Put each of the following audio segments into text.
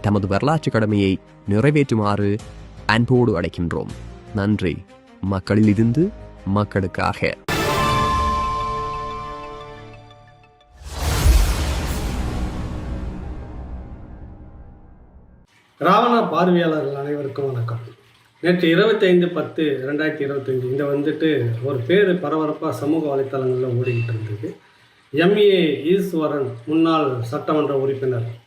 தமது வரலாற்று கடமையை நிறைவேற்றுமாறு அன்போடு அடைக்கின்றோம் நன்றி. மக்களிலிருந்து மக்களுக்காக. ராவண பார்வையாளர்கள் அனைவருக்கும் வணக்கம். நேற்று இருபத்தி ஐந்து பத்து ரெண்டாயிரத்தி இருபத்தஞ்சு இந்த வந்துட்டு ஒரு பேர் பரபரப்பாக சமூக வலைத்தளங்களில் ஓடிக்கிட்டு இருந்தது. எம்ஏ ஈஸ்வரன் முன்னாள் சட்டமன்ற உறுப்பினர்.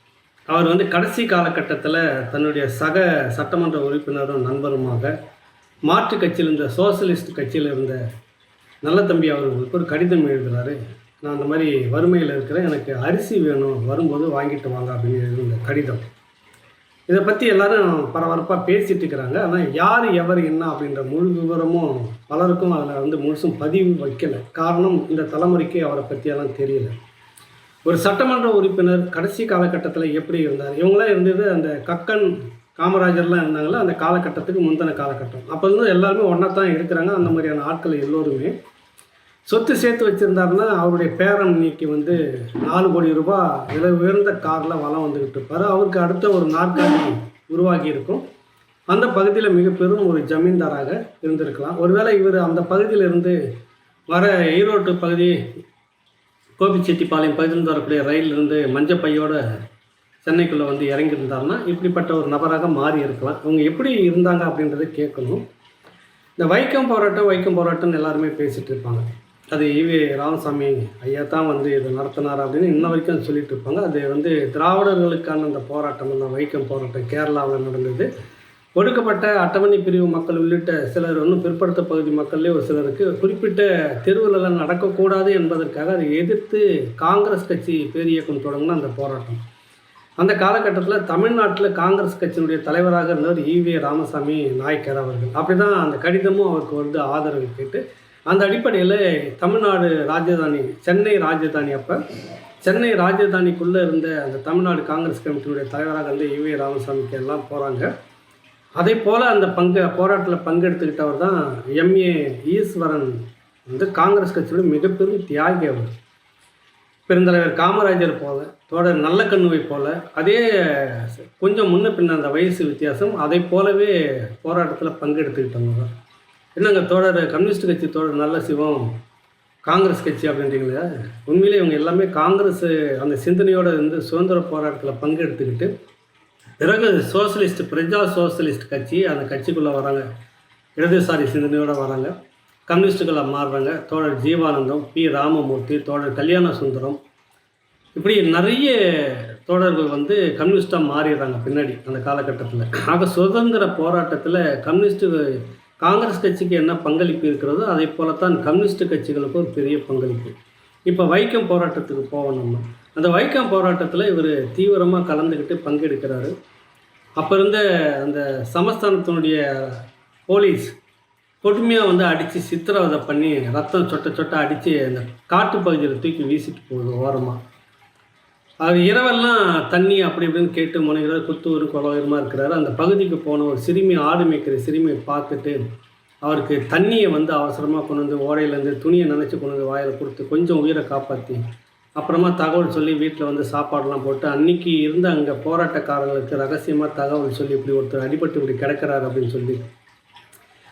அவர் வந்து கடைசி காலகட்டத்தில் தன்னுடைய சக சட்டமன்ற உறுப்பினரும் நண்பருமாக மாற்றுக் கட்சியில் இருந்த சோசலிஸ்ட் கட்சியில் இருந்த நல்ல தம்பி அவர்களுக்கு ஒரு கடிதம் எழுதுகிறாரு நான் அந்த மாதிரி வறுமையில் இருக்கிறேன் எனக்கு அரிசி வேணும் வரும்போது வாங்கிட்டு வாங்க அப்படின்னு எழுதின கடிதம். இதை பற்றி எல்லாரும் பரபரப்பாக பேசிகிட்டு இருக்கிறாங்க. ஆனால் யார் எவர் என்ன அப்படின்ற முழு விவரமும் பலருக்கும் அதில் வந்து முழுசும் பதிவு வைக்கலை. காரணம் இந்த தலைமுறைக்கு அவரை பற்றியெல்லாம் தெரியல. ஒரு சட்டமன்ற உறுப்பினர் கடைசி காலகட்டத்தில் எப்படி இருந்தார்? இவங்களாம் இருந்தது அந்த கக்கன் காமராஜர்லாம் இருந்தாங்களா அந்த காலகட்டத்துக்கு முந்தின காலகட்டம். அப்போ இருந்து எல்லாருமே ஒன்றா தான் இருக்கிறாங்க. அந்த மாதிரியான ஆட்கள் எல்லோருமே. சொத்து சேர்த்து வச்சுருந்தாருன்னா அவருடைய பேரன் இன்னைக்கு வந்து நாலு கோடி ரூபாய் விலை உயர்ந்த காரில் வளம் வந்துக்கிட்டு இருப்பார். அவருக்கு அடுத்த ஒரு நாற்காலி உருவாகி இருக்கும். அந்த பகுதியில் மிக பெரும் ஒரு ஜமீன்தாராக இருந்திருக்கலாம். ஒருவேளை இவர் அந்த பகுதியிலிருந்து வர ஈரோட்டு பகுதி கோபிச்செட்டிப்பாளையம் பகுதியிலிருந்து வரக்கூடிய ரயிலிருந்து மஞ்சப்பையோட சென்னைக்குள்ளே வந்து இறங்கியிருந்தாருன்னா இப்படிப்பட்ட ஒரு நபராக மாறி இருக்கலாம். அவங்க எப்படி இருந்தாங்க அப்படின்றத கேட்கணும். இந்த வைக்கம் போராட்டம் வைக்கம் போராட்டம்னு எல்லாருமே பேசிகிட்டு இருப்பாங்க. அது ஈவி ராமசாமி ஐயா தான் வந்து இதை நடத்தினார் அப்படின்னு இன்ன வரைக்கும் சொல்லிட்டு இருப்பாங்க. அது வந்து திராவிடர்களுக்கான அந்த போராட்டம் அந்த வைக்கம் போராட்டம் கேரளாவில் நடந்தது. ஒடுக்கப்பட்ட அட்டவணை பிரிவு மக்கள் உள்ளிட்ட சிலர் இன்னும் பிற்படுத்த பகுதி மக்கள்லேயே ஒரு சிலருக்கு குறிப்பிட்ட தெருவிலெல்லாம் நடக்கக்கூடாது என்பதற்காக அதை எதிர்த்து காங்கிரஸ் கட்சி பேரியக்கம் தொடங்கின அந்த போராட்டம். அந்த காலகட்டத்தில் தமிழ்நாட்டில் காங்கிரஸ் கட்சியினுடைய தலைவராக இருந்தவர் ஈவே ராமசாமி நாயக்கர் அவர்கள். அப்படி தான் அந்த கடிதமும் அவருக்கு வந்து ஆதரவு கேட்டு அந்த அடிப்படையில் தமிழ்நாடு ராஜதானி சென்னை ராஜதானி அப்போ சென்னை ராஜதானிக்குள்ளே இருந்த அந்த தமிழ்நாடு காங்கிரஸ் கமிட்டியுடைய தலைவராக இருந்த ஈவே ராமசாமிக்கு எல்லாம் போகிறாங்க அதே போல் அந்த பங்கு போராட்டத்தில் பங்கெடுத்துக்கிட்டவர் தான் எம்ஏ ஈஸ்வரன் வந்து காங்கிரஸ் கட்சியோட மிகப்பெரும் தியாகி அவர். பெருந்தலைவர் காமராஜர் போல தோழர் நல்லக்கண்ணுவை போல அதே கொஞ்சம் முன்ன பின்ன அந்த வயசு வித்தியாசம் அதை போலவே போராட்டத்தில் பங்கெடுத்துக்கிட்டவங்க என்னங்க தோழர் கம்யூனிஸ்ட் கட்சி தோழர் நல்ல சிவம் காங்கிரஸ் கட்சி அப்படின்றீங்களா? உண்மையிலே இவங்க எல்லாமே காங்கிரஸ் அந்த சிந்தனையோடு வந்து சுதந்திர போராட்டத்தில் பங்கெடுத்துக்கிட்டு பிறகு சோசியலிஸ்ட் பிரஜா சோசியலிஸ்ட் கட்சி அந்த கட்சிக்குள்ளே வராங்க. இடதுசாரி சிந்தனையோடு வராங்க. கம்யூனிஸ்டுகளாக மாறுறாங்க. தோழர் ஜீவானந்தம் பி. ராமமூர்த்தி தோழர் கல்யாண சுந்தரம். இப்படி நிறைய தோழர்கள் வந்து கம்யூனிஸ்டாக மாறிடுறாங்க பின்னாடி அந்த காலகட்டத்தில். ஆக சுதந்திர போராட்டத்தில் கம்யூனிஸ்ட்டு காங்கிரஸ் கட்சிக்கு என்ன பங்களிப்பு இருக்கிறதோ அதே போலத்தான் கம்யூனிஸ்ட் கட்சிகளுக்கு ஒரு பெரிய பங்களிப்பு. இப்போ வைக்கம் போராட்டத்துக்கு போவோம் நம்ம. அந்த வைக்கம் போராட்டத்தில் இவர் தீவிரமாக கலந்துக்கிட்டு பங்கெடுக்கிறாரு. அப்போ இருந்த அந்த சமஸ்தானத்தினுடைய போலீஸ் கொடுமையாக வந்து அடித்து சித்திரவதை பண்ணி ரத்தம் சொட்ட சொட்ட அடித்து அந்த காட்டு பகுதியில் தூக்கி வீசிட்டு போகுது ஓரமாக அது இரவெல்லாம் தண்ணி அப்படி இப்படின்னு கேட்டு முனைகிறார் குத்தூர் குலவரமாக இருக்கிறாரு. அந்த பகுதிக்கு போன ஒரு சிறுமி ஆடு மேய்க்கிற சிறுமியை பார்த்துட்டு அவருக்கு தண்ணியை வந்து அவசரமாக கொண்டு வந்து ஓடையிலேருந்து துணியை நினச்சி கொண்டு வந்து வாயில் கொடுத்து கொஞ்சம் உயிரை காப்பாற்றி அப்புறமா தகவல் சொல்லி வீட்டில் வந்து சாப்பாடெலாம் போட்டு அன்னைக்கு இருந்த அங்கே போராட்டக்காரர்களுக்கு ரகசியமாக தகவல் சொல்லி இப்படி ஒருத்தர் அடிபட்டு இப்படி கிடக்கிறார் அப்படின்னு சொல்லி.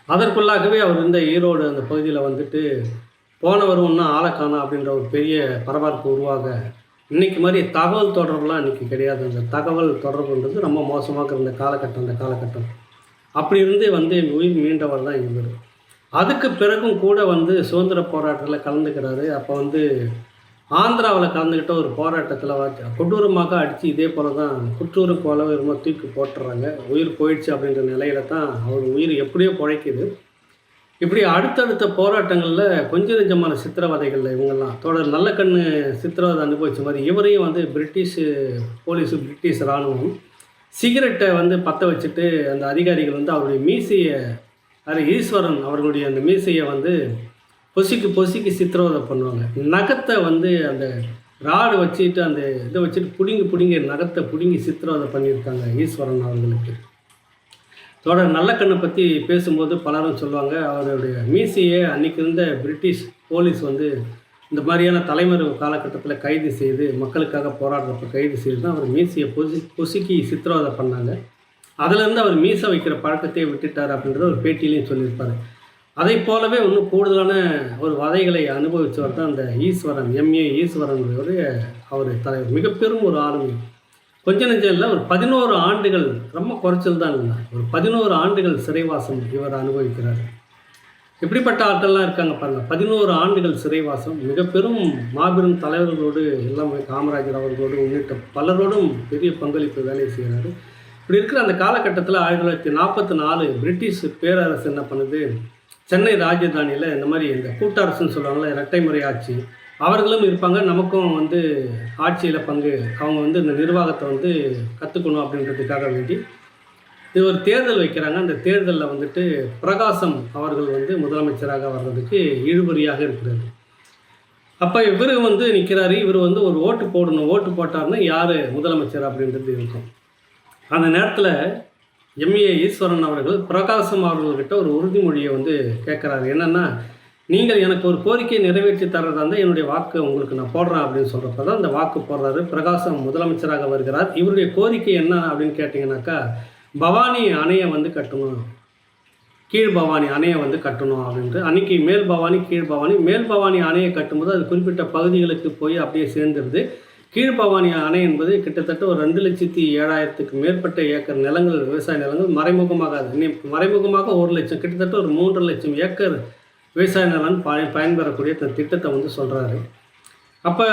அதற்குள்ளாகவே அவர் இருந்த ஈரோடு அந்த பகுதியில் வந்துட்டு போனவர் ஒன்றும் ஆளக்கானா அப்படின்ற ஒரு பெரிய பரபரப்பு உருவாக இன்னைக்கு மாதிரி தகவல் தொடர்புலாம் இன்னைக்கு கிடையாது. அந்த தகவல் தொடர்புன்றது ரொம்ப மோசமாக இருந்த காலகட்டம் அந்த காலகட்டம். அப்படி இருந்து வந்து உயிர் மீண்டவர் தான் இவர். அதுக்கு பிறகும் கூட வந்து சுதந்திர போராட்டத்தில் கலந்துக்கிறாரு. அப்போ வந்து ஆந்திராவில் கலந்துக்கிட்ட ஒரு போராட்டத்தில் கொடூரமாக அடித்து இதே போல தான் குற்றூரு போல ரொம்ப தூக்கி போட்டுறாங்க. உயிர் போயிடுச்சு அப்படின்ற நிலையில தான் அவர் உயிர் எப்படியோ பிழைக்குது. இப்படி அடுத்தடுத்த போராட்டங்களில் கொஞ்சம் நெஞ்சமான சித்திரவதைகளில் இவங்கெல்லாம் தொடர் நல்ல கண்ணு சித்திரவதை அனுபவிச்ச மாதிரி இவரையும் வந்து பிரிட்டிஷு போலீஸு பிரிட்டிஷ் இராணுவம் சிகரெட்டை வந்து பற்ற வச்சுட்டு அந்த அதிகாரிகள் வந்து அவருடைய மீசையை அது ஈஸ்வரன் அவர்களுடைய அந்த மீசையை வந்து பொசிக்கு பொசிக்கு சித்திரவதை பண்ணுவாங்க. நகத்தை வந்து அந்த ராடு வச்சுட்டு அந்த இதை வச்சுட்டு பிடுங்கி பிடுங்கி நகத்தை பிடுங்கி சித்திரவதை பண்ணியிருக்காங்க ஈஸ்வரன் அவர்களுக்கு. தொடர் நல்லக்கண்ணை பற்றி பேசும்போது பலரும் சொல்லுவாங்க அவருடைய மீசையை அன்னைக்கு இருந்த பிரிட்டிஷ் போலீஸ் வந்து இந்த மாதிரியான தலைமறைவு காலகட்டத்தில் கைது செய்து மக்களுக்காக போராடுறப்ப கைது செய்து தான் அவர் மீசையை பொசி பொசுக்கி சித்திரவதை பண்ணாங்க. அதுலேருந்து அவர் மீசை வைக்கிற பழக்கத்தையே விட்டுட்டார் அப்படின்றத ஒரு பேட்டியிலையும் சொல்லியிருப்பார். அதை போலவே இன்னும் கூடுதலான ஒரு வதைகளை அனுபவித்தவர் தான் அந்த ஈஸ்வரன் எம்ஏ ஈஸ்வரனுடைய அவர் தலைவர். மிக பெரும் ஒரு ஆளுமை. கொஞ்ச நெஞ்சம் இல்லை ஒரு பதினோரு ஆண்டுகள் ரொம்ப குறைச்சல் தான் இல்லை. ஒரு பதினோரு ஆண்டுகள் சிறைவாசம் இவர் அனுபவிக்கிறார். எப்படிப்பட்ட ஆட்கள்லாம் இருக்காங்க பாருங்கள் பதினோரு ஆண்டுகள் சிறைவாசம். மிக பெரும் மாபெரும் தலைவர்களோடு எல்லாமே காமராஜர் அவர்களோடு உள்ளிட்ட பலரோடும் பெரிய பங்களிப்பு வேலை செய்கிறாரு. இப்படி இருக்கிற அந்த காலகட்டத்தில் ஆயிரத்தி தொள்ளாயிரத்தி நாற்பத்தி நாலு பிரிட்டிஷ் பேரரசு என்ன பண்ணுது? சென்னை ராஜதானியில் இந்த மாதிரி இந்த கூட்டரசுன்னு சொல்லுவாங்கள்ல இரட்டை முறை ஆட்சி. அவர்களும் இருப்பாங்க. நமக்கும் வந்து ஆட்சியில் பங்கு. அவங்க வந்து இந்த நிர்வாகத்தை வந்து கற்றுக்கணும் அப்படின்றதுக்காக வேண்டி. இது ஒரு தேர்தல் வைக்கிறாங்க. அந்த தேர்தலில் வந்துட்டு பிரகாசம் அவர்கள் வந்து முதலமைச்சராக வர்றதுக்கு இழுபறியாக இருக்கிறது அப்போ இவர் வந்து நிற்கிறாரு இவர் வந்து ஒரு ஓட்டு போடணும். ஓட்டு போட்டார்னா யார் முதலமைச்சர் அப்படின்றது இருக்கும். அந்த நேரத்தில் எம்ஏ ஈஸ்வரன் அவர்கள் பிரகாசம் அவர்கள்கிட்ட ஒரு உறுதிமொழியை வந்து கேட்குறாரு. என்னென்னா நீங்கள் எனக்கு ஒரு கோரிக்கையை நிறைவேற்றி தர்றதா இருந்தால் என்னுடைய வாக்கு உங்களுக்கு நான் போடுறேன் அப்படின்னு சொல்கிறப்ப தான் அந்த வாக்கு போடுறாரு. பிரகாசம் முதலமைச்சராக வருகிறார். இவருடைய கோரிக்கை என்ன அப்படின்னு கேட்டிங்கனாக்கா பவானி அணையை வந்து கட்டணும். கீழ் பவானி அணையை வந்து கட்டணும் அப்படின்ட்டு. அன்னைக்கு மேல் பவானி கீழ் பவானி. மேல் பவானி அணையை கட்டும்போது அது குறிப்பிட்ட பகுதிகளுக்கு போய் அப்படியே சேர்ந்துருது. கீழ்பவானி அணை என்பது கிட்டத்தட்ட ஒரு ரெண்டு லட்சத்தி ஏழாயிரத்துக்கு மேற்பட்ட ஏக்கர் நிலங்கள் விவசாய நிலங்கள் மறைமுகமாக மறைமுகமாக ஒரு லட்சம் கிட்டத்தட்ட ஒரு மூன்று லட்சம் ஏக்கர் விவசாய நிலம் பய பயன்பெறக்கூடிய இந்த திட்டத்தை வந்து சொல்கிறாரு அப்போ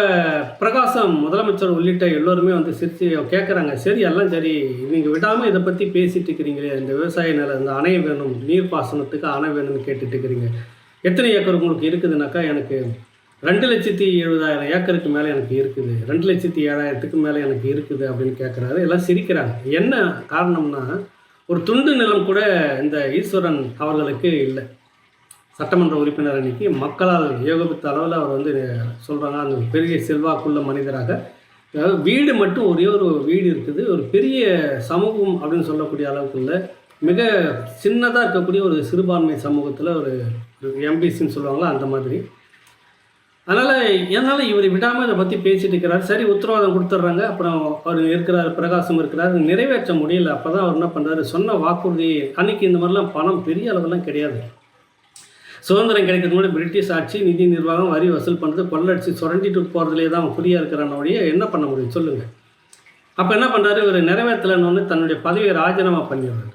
பிரகாசம் முதலமைச்சர் உள்ளிட்ட எல்லோருமே வந்து சிரித்து கேட்குறாங்க சரி எல்லாம் சரி நீங்கள் விடாமல் இதை பற்றி பேசிகிட்டு இருக்கிறீங்களே இந்த விவசாய நிலம் இந்த அணை வேணும் நீர்ப்பாசனத்துக்கு அணை வேணும்னு கேட்டுட்டு இருக்கிறீங்க. எத்தனை ஏக்கர் உங்களுக்கு இருக்குதுனாக்கா எனக்கு ரெண்டு லட்சத்தி எழுபதாயிரம் ஏக்கருக்கு மேலே எனக்கு இருக்குது. ரெண்டு லட்சத்தி ஏழாயிரத்துக்கு மேலே எனக்கு இருக்குது அப்படின்னு கேட்குறாரு எல்லாம் சிரிக்கிறாங்க. என்ன காரணம்னா ஒரு துண்டு நிலம் கூட இந்த ஈஸ்வரன் அவர்களுக்கு இல்லை. சட்டமன்ற உறுப்பினர் அன்னைக்கு மக்களால் ஏகோபித்த அளவில் அவர் வந்து சொல்கிறாங்க அந்த பெரிய செல்வாக்குள்ள மனிதராக. அதாவது வீடு மட்டும் ஒரே ஒரு வீடு இருக்குது. ஒரு பெரிய சமூகம் அப்படின்னு சொல்லக்கூடிய அளவுக்குள்ள மிக சின்னதாக இருக்கக்கூடிய ஒரு சிறுபான்மை சமூகத்தில் ஒரு எம்பிசின்னு சொல்லுவாங்களா அந்த மாதிரி. அதனால் என்னால் இவர் விடாமல் இதை பற்றி பேசிட்டு இருக்கிறார். சரி உத்தரவாதம் கொடுத்துட்றாங்க அப்புறம் அவர் இருக்கிறார் பிரகாசம் இருக்கிறார். நிறைவேற்ற முடியல. அப்போ தான் அவர் என்ன பண்ணுறாரு சொன்ன வாக்குறுதி அன்னைக்கு இந்த மாதிரிலாம் பணம் பெரிய அளவெல்லாம் கிடையாது. சுதந்திரம் கிடைக்கிறதுக்கு முன்னாடி பிரிட்டிஷ் ஆட்சி நிதி நிர்வாகம் வரி வசூல் பண்ணுறது கொள்ளடிச்சு சுரண்டிட்டு போகிறதுலே தான் ஃப்ரீயாக குறியாக இருக்கிறான என்ன பண்ண முடியும்? சொல்லுங்கள் அப்போ என்ன பண்ணுறாரு இவர் நிறைவேற்றலைன்னு தன்னுடைய பதவியை ராஜினாமா பண்ணிடுறாரு.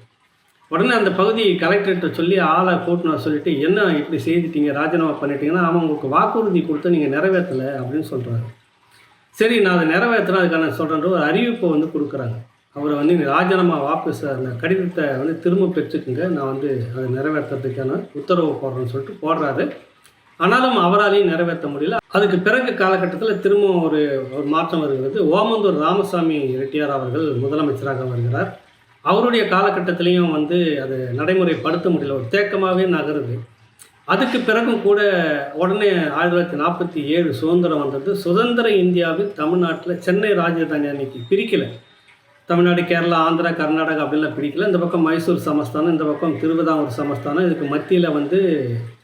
உடனே அந்த பகுதி கலெக்டர்கிட்ட சொல்லி ஆளை கூட்டினார் சொல்லிட்டு என்ன இப்படி செய்துட்டீங்க? ராஜினாமா பண்ணிட்டீங்கன்னா அவன் உங்களுக்கு வாக்குறுதி கொடுத்து நீங்கள் நிறைவேற்றலை அப்படின்னு சொல்கிறாரு சரி நான் அதை நிறைவேற்றுறேன் அதுக்கான சொல்கிறேன்ற ஒரு அறிவிப்பை வந்து கொடுக்குறாங்க. அவரை வந்து ராஜினாமா வாபஸ் அந்த கடிதத்தை வந்து திரும்ப பெற்றுக்குங்க. நான் வந்து அதை நிறைவேற்றுறதுக்கான உத்தரவு போடுறேன்னு சொல்லிட்டு போடுறாரு. ஆனாலும் அவராலையும் நிறைவேற்ற முடியல. அதுக்கு பிறகு காலகட்டத்தில் திரும்ப ஒரு ஒரு மாற்றம் வருகிறது. ஓமந்தூர் ராமசாமி ரெட்டியார் அவர்கள் முதலமைச்சராக வருகிறார். அவருடைய காலகட்டத்திலையும் வந்து அதை நடைமுறைப்படுத்த முடியல ஒரு தேக்கமாகவே நகருது. அதுக்கு பிறகும் கூட உடனே ஆயிரத்தி தொள்ளாயிரத்தி நாற்பத்தி ஏழு சுதந்திரம் வந்தது. சுதந்திர இந்தியாவில் தமிழ்நாட்டில் சென்னை ராஜதானி அன்னைக்கு பிரிக்கலை. தமிழ்நாடு கேரளா ஆந்திரா கர்நாடகா அப்படிலாம் பிடிக்கல. இந்த பக்கம் மைசூர் சமஸ்தானம் இந்த பக்கம் திருவிதாங்கூர் சமஸ்தானம். இதுக்கு மத்தியில் வந்து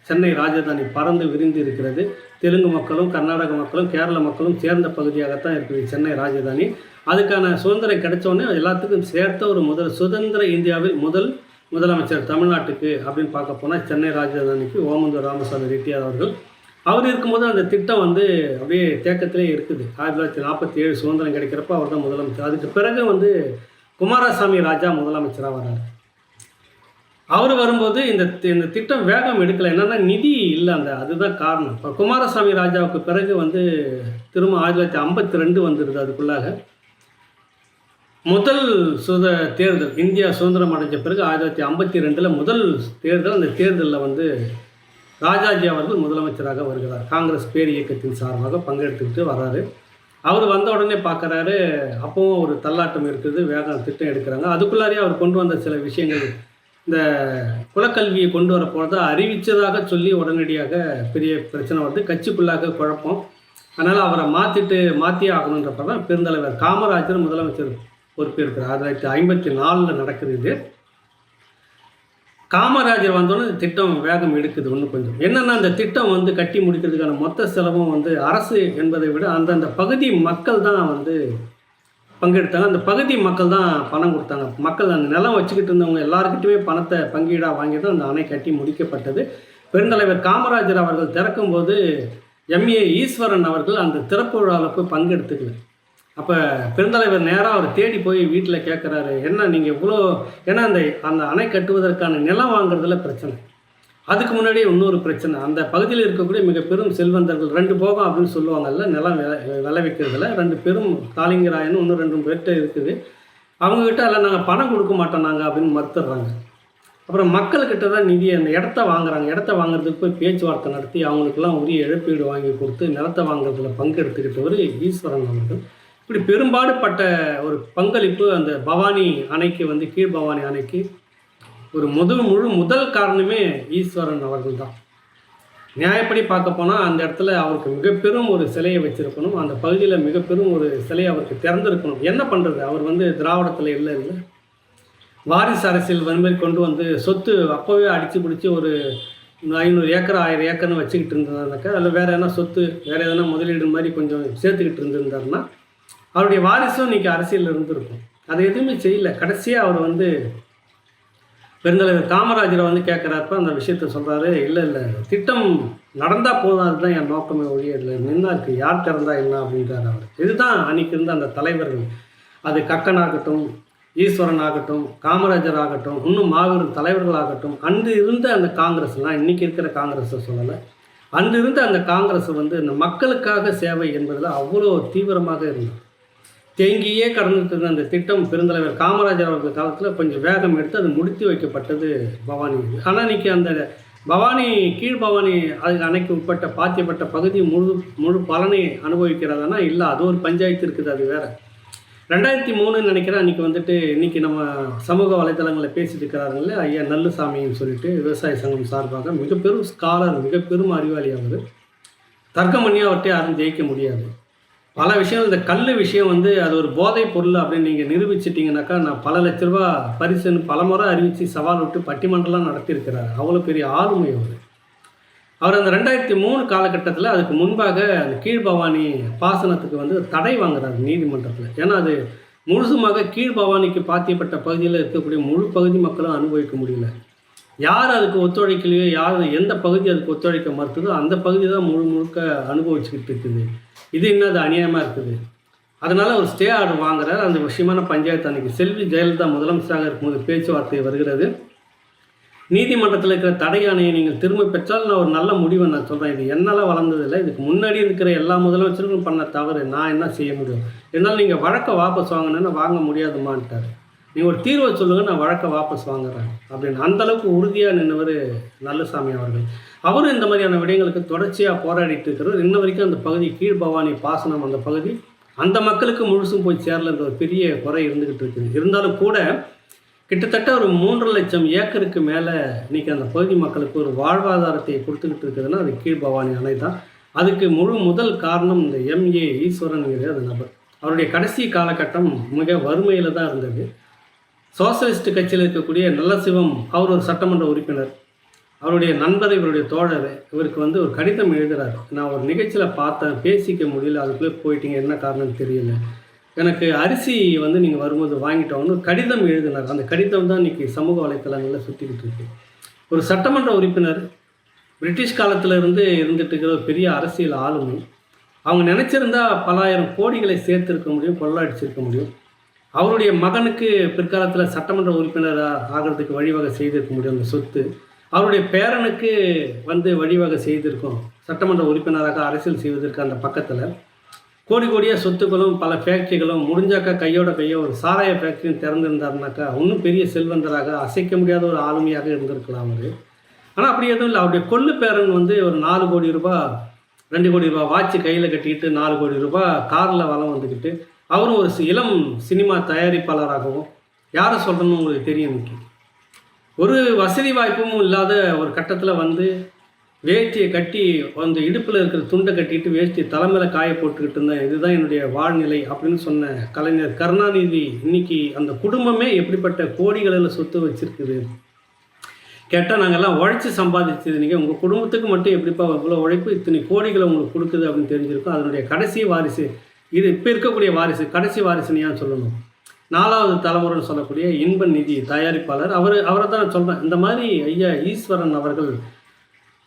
சென்னை ராஜதானி பறந்து விரிந்து இருக்கிறது. தெலுங்கு மக்களும் கர்நாடக மக்களும் கேரள மக்களும் சேர்ந்த பகுதியாகத்தான் இருக்குது சென்னை ராஜதானி. அதுக்கான சுதந்திரம் கிடைச்சோடனே எல்லாத்துக்கும் சேர்த்த ஒரு முதல் சுதந்திர இந்தியாவில் முதல் முதலமைச்சர் தமிழ்நாட்டுக்கு அப்படின்னு பார்க்க போனால் சென்னை ராஜதானிக்கு ஓமந்தூர் ராமசாமி ரெட்டியார் அவர்கள். அவர் இருக்கும்போது அந்த திட்டம் வந்து அப்படியே தேக்கத்திலே இருக்குது. ஆயிரத்தி தொள்ளாயிரத்தி நாற்பத்தி ஏழு சுதந்திரம் கிடைக்கிறப்ப அவர் தான் முதலமைச்சர். அதுக்கு பிறகு வந்து குமாரசாமி ராஜா முதலமைச்சராக வர்றாரு அவர் வரும்போது இந்த தி- இந்த திட்டம் வேகம் எடுக்கலை. என்னென்னா நிதி இல்லை அந்த அதுதான் காரணம். இப்போ குமாரசாமி ராஜாவுக்கு பிறகு வந்து திரும்ப ஆயிரத்தி தொள்ளாயிரத்தி ஐம்பத்தி ரெண்டு வந்துடுது அதுக்குள்ளாக. முதல் சுத தேர்தல் இந்தியா சுதந்திரம் அடைஞ்ச பிறகு ஆயிரத்தி தொள்ளாயிரத்தி ஐம்பத்தி ரெண்டில் முதல் தேர்தல் அந்த தேர்தலில் வந்து ராஜாஜி அவர்கள் முதலமைச்சராக வருகிறார். காங்கிரஸ் பேர் இயக்கத்தின் சார்பாக பங்கெடுத்துக்கிட்டு வராரு அவர் வந்த உடனே பார்க்குறாரு அப்பவும் ஒரு தள்ளாட்டம் இருக்குது வேகம் திட்டம் எடுக்கிறாங்க. அதுக்குள்ளாரே அவர் கொண்டு வந்த சில விஷயங்கள் இந்த குலக்கல்வியை கொண்டு வர போகிறத அறிவித்ததாக சொல்லி உடனடியாக பெரிய பிரச்சனை வந்து கட்சிக்குள்ளாக குழப்பம். அதனால் அவரை மாற்றிட்டு மாற்றியே ஆகணுன்றப்ப தான் பெருந்தலைவர் காமராஜர் முதலமைச்சர் பொறுப்பேற்கிறார். ஆயிரத்தி தொள்ளாயிரத்தி ஐம்பத்தி நாலில் நடக்குது இது. காமராஜர் வந்தோடனே திட்டம் வேகம் எடுக்குது ஒன்று கொஞ்சம். என்னென்னா அந்த திட்டம் வந்து கட்டி முடிக்கிறதுக்கான மொத்த செலவும் வந்து அரசு என்பதை விட அந்தந்த பகுதி மக்கள் தான் வந்து பங்கெடுத்தாங்க. அந்த பகுதி மக்கள் தான் பணம் கொடுத்தாங்க. மக்கள் அந்த நிலம் வச்சுக்கிட்டு இருந்தவங்க எல்லாருக்கிட்டையுமே பணத்தை பங்கீடாக வாங்கி தான் அந்த அணை கட்டி முடிக்கப்பட்டது. பெருந்தலைவர் காமராஜர் அவர்கள் திறக்கும்போது எம்ஏ ஈஸ்வரன் அவர்கள் அந்த திறப்பு விழாவில் போய் பங்கெடுத்துக்கல. அப்போ பெருந்தலைவர் நேராக அவர் தேடி போய் வீட்டில் கேட்குறாரு என்ன நீங்கள் இவ்வளோ ஏன்னா அந்த அந்த அணை கட்டுவதற்கான நிலம் வாங்குறதுல பிரச்சனை. அதுக்கு முன்னாடி இன்னொரு பிரச்சனை. அந்த பகுதியில் இருக்கக்கூடிய மிக பெரும் செல்வந்தர்கள் ரெண்டு போகம் அப்படின்னு சொல்லுவாங்கல்ல நிலம் விளை விளைவிக்கிறதுல ரெண்டு பெரும் காலிங்கராயன்னு இன்னும் ரெண்டு பேர்கிட்ட இருக்குது. அவங்கக்கிட்ட எல்லாம் நாங்கள் பணம் கொடுக்க மாட்டோம் நாங்கள் அப்படின்னு மறுத்துடுறாங்க. அப்புறம் மக்கள்கிட்ட தான் நிதி அந்த இடத்த வாங்குறாங்க. இடத்த வாங்குறதுக்கு போய் பேச்சுவார்த்தை நடத்தி அவங்களுக்கெல்லாம் உரிய இழப்பீடு வாங்கி கொடுத்து நிலத்தை வாங்குறதுல பங்கெடுத்துக்கிட்டவர் ஈஸ்வரன் அவர்கள். இப்படி பெரும்பாடுபட்ட ஒரு பங்களிப்பு அந்த பவானி அணைக்கு வந்து கீழ் பவானி அணைக்கு ஒரு முதல் முழு முதல் காரணமே ஈஸ்வரன் அவர்கள் தான் நியாயப்படி பார்க்க போனால் அந்த இடத்துல அவருக்கு மிகப்பெரும் ஒரு சிலையை வச்சுருக்கணும். அந்த பகுதியில் மிகப்பெரும் ஒரு சிலையை அவருக்கு திறந்திருக்கணும். என்ன பண்ணுறது அவர் வந்து திராவிடத்தில் இல்லை இல்லை. வாரிசு அரசியல் வன்முறை கொண்டு வந்து சொத்து அப்போவே அடித்து பிடிச்சி ஒரு ஐநூறு ஏக்கர் ஆயிரம் ஏக்கர்னு வச்சுக்கிட்டு இருந்ததுனாக்கா அதில் வேறு எதனா சொத்து வேறு எதனா முதலீடு மாதிரி கொஞ்சம் சேர்த்துக்கிட்டு இருந்திருந்தாருன்னா அவருடைய வாரிசும் இன்னைக்கு அரசியலில் இருந்திருக்கும். அதை எதுவுமே செய்யல. கடைசியாக அவர் வந்து பெருந்தலைவர் காமராஜரை வந்து கேட்குறப்ப அந்த விஷயத்த சொல்கிறாரு இல்லை இல்லை திட்டம் நடந்தால் போதும் அதுதான் என் நோக்கமே ஒழிய இல்லை நின்னா இருக்கு. யார் திறந்தா என்ன? அப்படின்றார் அவர். இதுதான் அன்னைக்கு இருந்த அந்த தலைவர்கள். அது கக்கனாகட்டும் ஈஸ்வரன் ஆகட்டும் காமராஜர் ஆகட்டும் இன்னும் மாபெரும் தலைவர்களாகட்டும் அன்று இருந்த அந்த காங்கிரஸ்லாம் இன்னைக்கு இருக்கிற காங்கிரஸை சொல்லலை. அன்று இருந்த அந்த காங்கிரஸ் வந்து இந்த மக்களுக்காக சேவை என்பதில் அவ்வளோ தீவிரமாக இருந்தது. தேங்கியே கடந்துட்டு இருந்த அந்த திட்டம் பெருந்தலைவர் காமராஜர் அவர்கள் காலத்தில் கொஞ்சம் வேகம் எடுத்து அது முடித்து வைக்கப்பட்டது பவானி. ஆனால் இன்னைக்கு அந்த பவானி கீழ் பவானி அது அணைக்கு உட்பட்ட பாத்தியப்பட்ட பகுதி முழு முழு பலனை அனுபவிக்கிறதுனா? இல்லை அது ஒரு பஞ்சாயத்து இருக்குது அது வேறு. ரெண்டாயிரத்தி மூணுன்னு நினைக்கிறேன் அன்றைக்கி வந்துட்டு இன்றைக்கி நம்ம சமூக வலைதளங்களில் பேசிட்டு இருக்கிறாருங்களே ஐயா நல்லுசாமின்னு சொல்லிட்டு விவசாய சங்கம் சார்பாக மிகப்பெரும் ஸ்காலர் மிக பெரும் அறிவாளி அவர். தர்க்கம் பண்ணி அவர்கிட்ட யாரும் ஜெயிக்க முடியாது. பல விஷயம் இந்த கல் விஷயம் வந்து அது ஒரு போதைப் பொருள் அப்படின்னு நீங்கள் நிரூபிச்சிட்டிங்கனாக்கா நான் பல லட்ச ரூபா பரிசுன்னு பல முறை அறிவித்து சவால் விட்டு பட்டிமன்றம்லாம் நடத்தியிருக்கிறார். அவ்வளோ பெரிய ஆளுமை அவர். அவர் அந்த ரெண்டாயிரத்தி மூணு காலகட்டத்தில் அதுக்கு முன்பாக அந்த கீழ்பவானி பாசனத்துக்கு வந்து தடை வாங்குறாரு நீதிமன்றத்தில். ஏன்னா அது முழுசுமாக கீழ்பவானிக்கு பாத்தியப்பட்ட பகுதியில் இருக்கக்கூடிய முழு பகுதி மக்களும் அனுபவிக்க முடியல. யார் அதுக்கு ஒத்துழைக்கலையோ யார் எந்த பகுதி அதுக்கு ஒத்துழைக்க மறுத்ததோ அந்த பகுதி தான் முழு முழுக்க அனுபவிச்சுக்கிட்டு இருக்குது. இது இன்னும் அது அநியாயமாக இருக்குது? அதனால் ஒரு ஸ்டே ஆர்டர் வாங்குறாரு. அந்த விஷயமான பஞ்சாயத்து அன்னைக்கு செல்வி ஜெயலலிதா முதலமைச்சராக இருக்கும்போது பேச்சுவார்த்தை வருகிறது. நீதிமன்றத்தில் இருக்கிற தடை ஆணையை நீங்கள் திரும்ப பெற்றால் நான் ஒரு நல்ல முடிவை நான் சொல்கிறேன் இது என்னால் வளர்ந்ததில்லை. இதுக்கு முன்னாடி இருக்கிற எல்லா முதலமைச்சருக்கும் பண்ண தவறு. நான் என்ன செய்ய முடியும்? என்னால் நீங்கள் வழக்கை வாபஸ் வாங்கினேன்னா வாங்க முடியாதுமான்ட்டார். நீ ஒரு தீர்வை சொல்லுங்கள் நான் வழக்கை வாபஸ் வாங்குறேன். அப்படின்னு. அந்தளவுக்கு உறுதியாக நின்றவர் நல்லசாமி அவர்கள். அவரும் இந்த மாதிரியான விடயங்களுக்கு தொடர்ச்சியாக போராடிட்டு இருக்கிறவர். இன்ன வரைக்கும் அந்த பகுதி கீழ்பவானி பாசனம் அந்த பகுதி அந்த மக்களுக்கு முழுசும் போய் சேரலன்ற ஒரு பெரிய குறை இருந்துக்கிட்டு இருக்குது. இருந்தாலும் கூட கிட்டத்தட்ட ஒரு மூன்று லட்சம் ஏக்கருக்கு மேலே இன்றைக்கி அந்த பகுதி மக்களுக்கு ஒரு வாழ்வாதாரத்தை கொடுத்துக்கிட்டு இருக்குதுன்னா அது கீழ்பவானி அணை தான். அதுக்கு முழு முதல் காரணம் இந்த எம்ஏ ஈஸ்வரன்கிற அந்த நபர். அவருடைய கடைசி காலகட்டம் மிக வறுமையில் தான் இருந்தது. சோசலிஸ்ட் கட்சியில் இருக்கக்கூடிய நல்லசிவம் அவர் ஒரு சட்டமன்ற உறுப்பினர். அவருடைய நண்பர் இவருடைய தோழர் இவருக்கு வந்து ஒரு கடிதம் எழுதுகிறார் நான் ஒரு நிகழ்ச்சியில் பார்த்தேன் பேசிக்க முடியல அதுக்குள்ளே போயிட்டீங்க என்ன காரணம்னு தெரியல. எனக்கு அரிசி வந்து நீங்கள் வரும்போது வாங்கிட்டோம்னு கடிதம் எழுதினார். அந்த கடிதம் தான் இன்றைக்கி சமூக வலைத்தளங்களில் சுற்றிக்கிட்டு இருக்கு. ஒரு சட்டமன்ற உறுப்பினர் பிரிட்டிஷ் காலத்தில் இருந்து இருந்துட்டு இருக்கிற ஒரு பெரிய அரசியல் ஆளுமை. அவங்க நினச்சிருந்தா பலாயிரம் கோடிகளை சேர்த்துருக்க முடியும் கொள்ளாடிச்சிருக்க முடியும். அவருடைய மகனுக்கு பிற்காலத்தில் சட்டமன்ற உறுப்பினராக ஆகிறதுக்கு வழிவகை செய்திருக்க முடியும் அந்த சொத்து அவருடைய பேரனுக்கு வந்து வழிவகை செய்திருக்கும் சட்டமன்ற உறுப்பினராக அரசியல் செய்வதற்கு அந்த பக்கத்தில் கோடி கோடியாக சொத்துக்களும் பல ஃபேக்ட்ரிகளும் முடிஞ்சாக்கா கையோட கையோ ஒரு சாராய ஃபேக்ட்ரியும் திறந்திருந்தாருனாக்கா இன்னும் பெரிய செல்வந்தராக அசைக்க முடியாத ஒரு ஆளுமையாக இருந்திருக்கலாம் அவர். ஆனால் அப்படி எதுவும் இல்லை. அவருடைய கொள்ளு பேரன் வந்து ஒரு நாலு கோடி ரூபாய் ரெண்டு கோடி ரூபாய் வாட்ச் கையில் கட்டிக்கிட்டு நாலு கோடி ரூபாய் காரில் வளம் வந்துக்கிட்டு அவரும் ஒரு இளம் சினிமா தயாரிப்பாளராகவும் யாரை சொல்கிறேன்னு உங்களுக்கு தெரியும் இன்னைக்கு? ஒரு வசதி வாய்ப்பும் இல்லாத ஒரு கட்டத்தில் வந்து வேஷ்டியை கட்டி அந்த இடுப்பில் இருக்கிற துண்டை கட்டிட்டு வேஷ்டி தலைமையில் காய போட்டுக்கிட்டு இருந்தேன் இதுதான் என்னுடைய வாழ்நிலை அப்படின்னு சொன்ன கலைஞர் கருணாநிதி இன்னைக்கு அந்த குடும்பமே எப்படிப்பட்ட கோடிகளில் சொத்து வச்சிருக்குது? கேட்டால் நாங்கள்லாம் உழைச்சி சம்பாதிச்சது நீங்கள் உங்கள் குடும்பத்துக்கு மட்டும் எப்படிப்பா இவ்வளோ உழைப்பு இத்தனை கோடிகளை உங்களுக்கு கொடுக்குது அப்படின்னு தெரிஞ்சிருக்கும். அதனுடைய கடைசி வாரிசு இது இப்போ இருக்கக்கூடிய வாரிசு கடைசி வாரிசுன்னு ஏன் சொல்லணும்? நாலாவது தலைமுறைன்னு சொல்லக்கூடிய இன்ப நிதி தயாரிப்பாளர் அவர் அவரை தான் சொல்கிறேன் இந்த மாதிரி ஐயா ஈஸ்வரன் அவர்கள்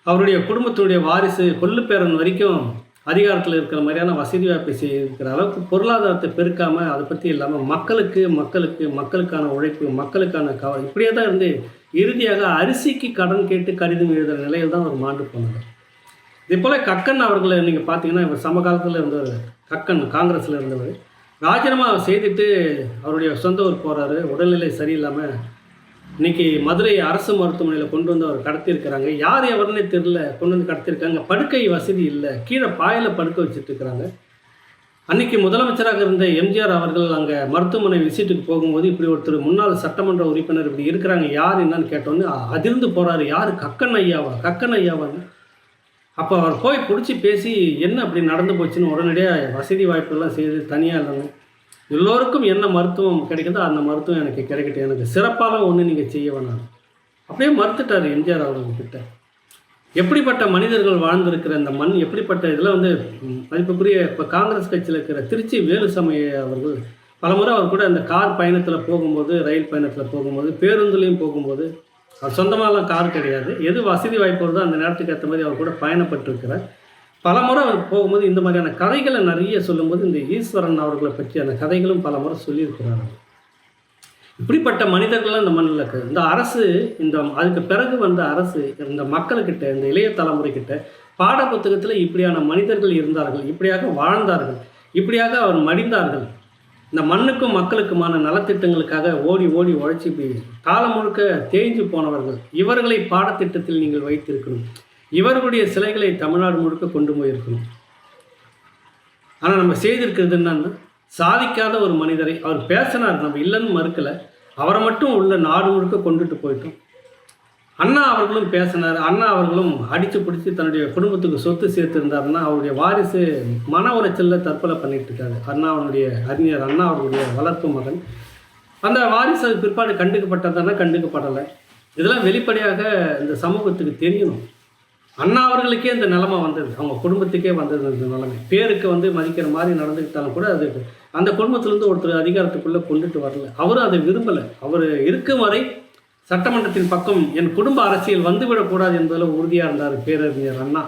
அவருடைய குடும்பத்தினுடைய வாரிசு கொள்ளுப்பேரன் வரைக்கும் அதிகாரத்தில் இருக்கிற மாதிரியான வசதி வாய்ப்பை செய்திருக்கிற அளவுக்கு பொருளாதாரத்தை பெருக்காமல் அதை பற்றி இல்லாமல் மக்களுக்கு மக்களுக்கு மக்களுக்கான உழைப்பு மக்களுக்கான கவலை இப்படியே தான் இருந்து இறுதியாக அரிசிக்கு கடன் கேட்டு கடிதம் எழுதுகிற நிலையில் தான் அவர் மாண்டு போனார். இதே போல் கக்கன் அவர்களை நீங்கள் பார்த்தீங்கன்னா இவர் சமகாலத்தில் இருந்தவர் கக்கன் காங்கிரஸில் இருந்தவர். ராஜினாமா செய்துட்டு அவருடைய சொந்த ஊர் போகிறாரு உடல்நிலை சரியில்லாமல் இன்னைக்கு மதுரை அரசு மருத்துவமனையில் கொண்டு வந்து அவர் கடத்தியிருக்கிறாங்க. யார் எவருன்னே தெரில கொண்டு வந்து கடத்தியிருக்காங்க. படுக்கை வசதி இல்லை. கீழே பாயில் படுக்க வச்சுட்டு அன்றைக்கி முதலமைச்சராக இருந்த எம்ஜிஆர் அவர்கள் அங்கே மருத்துவமனை விசிட்டுக்கு போகும்போது இப்படி ஒருத்தர் முன்னாள் சட்டமன்ற உறுப்பினர் இப்படி இருக்கிறாங்க. யார் என்னன்னு கேட்டோன்னு அதிர்ந்து போகிறாரு யார்? கக்கன் ஐயாவா? கக்கன் ஐயாவான்னு அப்போ அவர் போய் பிடிச்சி பேசி என்ன அப்படி நடந்து போச்சுன்னு உடனடியாக வசதி வாய்ப்புகள்லாம் செய்து தனியாக இல்லைங்க எல்லோருக்கும் என்ன மருத்துவம் கிடைக்குதோ அந்த மருத்துவம் எனக்கு கிடைக்கட்டும். எனக்கு சிறப்பாக ஒன்று நீங்கள் செய்ய வேணாம். அப்படியே மறுத்துட்டார் எம்ஜிஆர் அவர்கிட்ட எப்படிப்பட்ட மனிதர்கள் வாழ்ந்திருக்கிற இந்த மண் எப்படிப்பட்ட இதெல்லாம் வந்து மதிப்புக்குரிய இப்போ காங்கிரஸ் கட்சியில் இருக்கிற திருச்சி வேலுசாமி அவர்கள் பலமுறை அவர் கூட அந்த கார் பயணத்தில் போகும்போது ரயில் பயணத்தில் போகும்போது பேருந்துலேயும் போகும்போது அவர் சொந்தமாலாம் கார் கிடையாது. எது வசதி வாய்ப்பு வருதோ அந்த நேரத்துக்கு ஏற்ற மாதிரி அவர் கூட பயணப்பட்டிருக்கிறார். பல முறை அவர் போகும்போது இந்த மாதிரியான கதைகளை நிறைய சொல்லும்போது இந்த ஈஸ்வரன் அவர்களை பற்றியான கதைகளும் பலமுறை சொல்லியிருக்கிறார் இப்படிப்பட்ட மனிதர்கள்லாம் இந்த மண்ணில் இருக்குது இந்த அரசு இந்த அதுக்கு பிறகு வந்த அரசு இந்த மக்கள்கிட்ட இந்த இளைய தலைமுறைக்கிட்ட பாட புத்தகத்தில் இப்படியான மனிதர்கள் இருந்தார்கள் இப்படியாக வாழ்ந்தார்கள் இப்படியாக அவர் மடிந்தார்கள். இந்த மண்ணுக்கும் மக்களுக்குமான நலத்திட்டங்களுக்காக ஓடி ஓடி உழைச்சி காலம் முழுக்க தேய்ஞ்சு போனவர்கள் இவர்களை பாடத்திட்டத்தில் நீங்கள் வைத்திருக்கணும். இவர்களுடைய சிலைகளை தமிழ்நாடு முழுக்க கொண்டு போயிருக்கணும். ஆனால் நம்ம செய்திருக்கிறது என்னன்னா சாதிக்காத ஒரு மனிதரை அவர் பேசினார். நம்ம இல்லைன்னு மறுக்கலை. அவரை மட்டும் உள்ள நாடு முழுக்க கொண்டுட்டு போயிட்டோம். அண்ணா அவர்களும் பேசினார். அண்ணா அவர்களும் அடித்து பிடிச்சி தன்னுடைய குடும்பத்துக்கு சொத்து சேர்த்துருந்தாருன்னா அவருடைய வாரிசு மன உளைச்சலில் தற்கொலை பண்ணிட்டு இருக்காரு. அண்ணாவுடைய அறிஞர் அண்ணா அவர்களுடைய வளர்ப்பு மகன். அந்த வாரிசு அது பிற்பாடு கண்டுக்கப்பட்டதானா? கண்டுக்கப்படலை. இதெல்லாம் வெளிப்படையாக இந்த சமூகத்துக்கு தெரியணும். அண்ணா அவர்களுக்கே இந்த நிலமை வந்தது. அவங்க குடும்பத்துக்கே வந்தது இந்த நிலைமை. பேருக்கு வந்து மதிக்கிற மாதிரி நடந்துக்கிட்டாலும் கூட அது அந்த குடும்பத்திலேருந்து ஒருத்தர் அதிகாரத்துக்குள்ளே கொண்டுட்டு வரல. அவரும் அதை விரும்பலை. அவர் இருக்கும் வரை சட்டமன்றத்தின் பக்கம் என் குடும்ப அரசியல் வந்துவிடக்கூடாது என்பதில் உறுதியாக இருந்தார் பேரறிஞர் அண்ணா.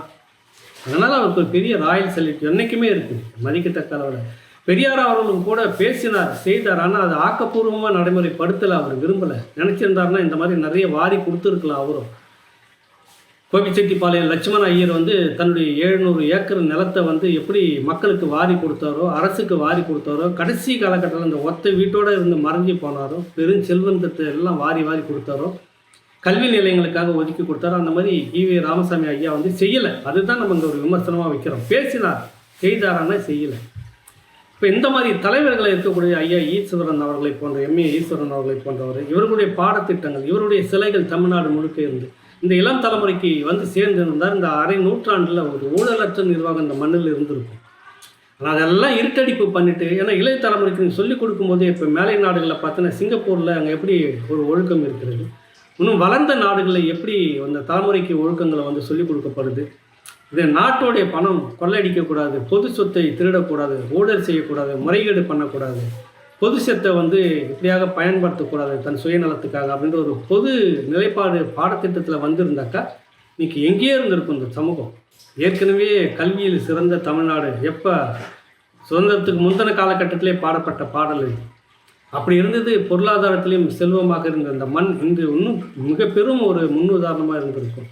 அதனால் அவருக்கு ஒரு பெரிய ராயல் செல்லிட்டு என்றைக்குமே இருக்குது மதிக்கத்தக்க அளவில். பெரியார் அவர்களும் கூட பேசினார் செய்தார். ஆனால் அது ஆக்கப்பூர்வமாக நடைமுறைப்படுத்தலை அவர் விரும்பலை. நினச்சிருந்தாருன்னா இந்த மாதிரி நிறைய வாரி கொடுத்துருக்கலாம் அவரும். கோபிச்செட்டிப்பாளையம் லட்சுமண ஐயர் வந்து தன்னுடைய எழுநூறு ஏக்கர் நிலத்தை வந்து எப்படி மக்களுக்கு வாரி கொடுத்தாரோ அரசுக்கு வாரி கொடுத்தாரோ கடைசி காலகட்டத்தில் இந்த ஒத்த வீட்டோட இருந்து மறைஞ்சு போனாரோ பெரும் செல்வந்தத்தை எல்லாம் வாரி வாரி கொடுத்தாரோ கல்வி நிலையங்களுக்காக ஒதுக்கி கொடுத்தாரோ அந்த மாதிரி ஈவி ராமசாமி ஐயா வந்து செய்யலை. அதுதான் நம்ம இங்கே ஒரு விமர்சனமாக வைக்கிறோம். பேசினார். செய்தாரான்னா செய்யலை. இப்போ இந்த மாதிரி தலைவர்களை இருக்கக்கூடிய ஐயா ஈஸ்வரன் அவர்களை போன்ற எம்ஏ ஈஸ்வரன் அவர்களை போன்றவர் இவர்களுடைய பாடத்திட்டங்கள் இவருடைய சிலைகள் தமிழ்நாடு முழுக்க இருந்து இந்த இளம் தலைமுறைக்கு வந்து சேர்ந்திருந்தார். இந்த அரை நூற்றாண்டில் ஒரு ஊழலற்ற நிர்வாகம் இந்த மண்ணில் இருந்திருக்கும். ஆனால் அதெல்லாம் இருட்டடிப்பு பண்ணிட்டு ஏன்னா இளைய தலைமுறைக்கு சொல்லிக் கொடுக்கும்போதே இப்போ மேலை நாடுகளில் பார்த்தீங்கன்னா சிங்கப்பூரில் அங்கே எப்படி ஒரு ஒழுக்கம் இருக்கிறது? இன்னும் வளர்ந்த நாடுகளில் எப்படி அந்த தலைமுறைக்கு ஒழுக்கங்களை வந்து சொல்லிக் கொடுக்கப்படுது? இது நாட்டோடைய பணம் கொள்ளையடிக்கக்கூடாது பொது சொத்தை திருடக்கூடாது ஊழல் செய்யக்கூடாது முறைகேடு பண்ணக்கூடாது பொது சொத்தை வந்து இப்படியாக பயன்படுத்தக்கூடாது தன் சுயநலத்துக்காக அப்படின்ற ஒரு பொது நிலைப்பாடு பாடத்திட்டத்தில் வந்திருந்தாக்கா இன்னைக்கு எங்கேயோ இருந்திருக்கும் இந்த சமூகம். ஏற்கனவே கல்வியில் சிறந்த தமிழ்நாடு எப்போ? சுதந்திரத்துக்கு முந்தின காலகட்டத்திலே பாடப்பட்ட பாடல் இது. அப்படி இருந்தது பொருளாதாரத்திலையும் செல்வமாக இருந்த அந்த மண் இன்று இன்னும் மிக பெரும் ஒரு முன்னுதாரணமாக இருந்திருக்கும்.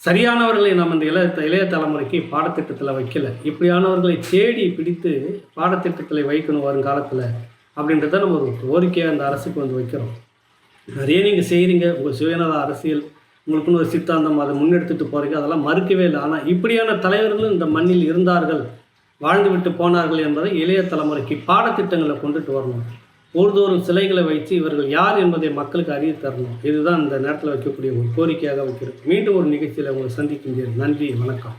சரியானவர்களை நம்ம இந்த இளைய இளைய தலைமுறைக்கு பாடத்திட்டத்தில் வைக்கல. இப்படியானவர்களை தேடி பிடித்து பாடத்திட்டத்தில் வைக்கணும் வருங்காலத்தில். அப்படின்றத நம்ம ஒரு கோரிக்கையாக அந்த அரசுக்கு வந்து வைக்கிறோம். நிறைய நீங்கள் செய்கிறீங்க உங்கள் சுயநல அரசியல் உங்களுக்குன்னு ஒரு சித்தாந்தம் அதை முன்னெடுத்துட்டு போகிறீங்க அதெல்லாம் மறுக்கவே இல்லை. ஆனால் இப்படியான தலைவர்களும் இந்த மண்ணில் இருந்தார்கள் வாழ்ந்துவிட்டு போனார்கள் என்பதை இளைய தலைமுறைக்கு பாடத்திட்டங்களை கொண்டுட்டு வரணும். ஒருதோறும் சிலைகளை வைத்து இவர்கள் யார் என்பதை மக்களுக்கு அறிய தரணும். இதுதான் இந்த நேரத்தில் வைக்கக்கூடிய ஒரு கோரிக்கையாக வைக்கிறது. மீண்டும் ஒரு நிகழ்ச்சியில் உங்களை சந்திக்கின்றேன் நன்றி. வணக்கம்.